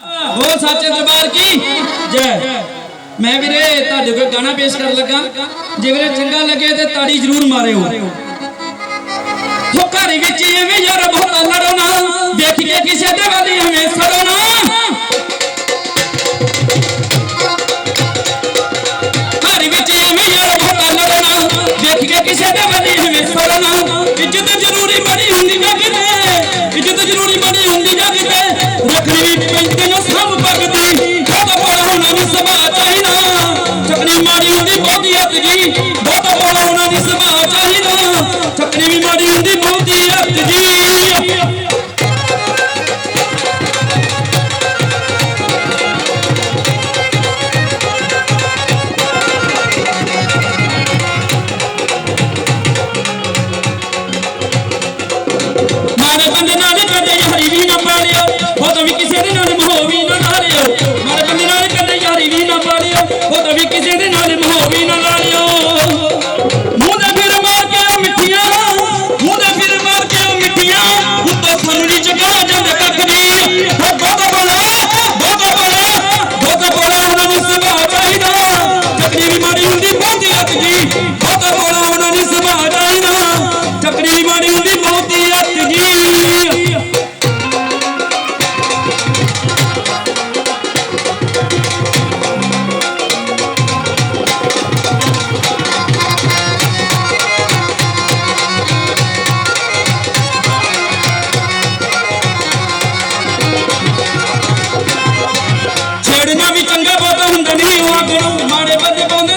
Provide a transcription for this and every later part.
ਹੋ ਸੱਚੇ ਦਰਬਾਰ ਕੀ? ਜੈ। ਮੈਂ ਵੀਰੇ, ਤੁਹਾਡੇ ਕੋਲ ਗਾਣਾ ਪੇਸ਼ ਕਰਨ ਲੱਗਾ। ਜੇ ਵੀਰੇ ਚੰਗਾ ਲੱਗੇ ਤੇ ਤਾੜੀ ਜ਼ਰੂਰ ਮਾਰਿਓ। ਹੋ ਘਰ ਵਿੱਚ ਐਵੇਂ ਯਾਰ ਬਹੁਤਾ ਲੜਨਾ ਦੇਖ ਕੇ ਕਿਸੇ ਦੇ ਵਾਲੀ ਹਮੇਸ਼ਾ তোমার যদি বদিয়ে দিবি ভগবান ਲੱਗ ਗਈ ਉਹ ਤਾਂ ਬੋਲਾ ਉਹਨਾਂ ਦੀ ਸੁਭਾਅ ਜਾਣਾ ਚੱਕਰੀ ਬਣੀ ਉਹਦੀ ਬਹੁਤੀ ਅੱਤ ਜੀ। ਛੇੜਨਾ ਵੀ ਚੰਗਾ ਬਹੁਤ ਹੁੰਦਾ ਨਹੀਂ ਉਹ ਆਪ ਨੂੰ ਮਾੜੇ ਬੰਦੇ ਪਾਉਂਦੇ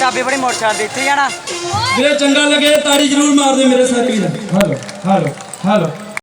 ਢਾਬੇ ਬੜੀ ਮੋਟਰਸਾਈਕਲ ਦੇ ਜਾਣਾ। ਵੀਰੇ ਚੰਗਾ ਲੱਗੇ ਤਾੜੀ ਜ਼ਰੂਰ ਮਾਰ ਦਿਓ ਮੇਰੇ ਸਾਥੀ ਦਾ ਹਲੋ ਹਲੋ ਹਲੋ।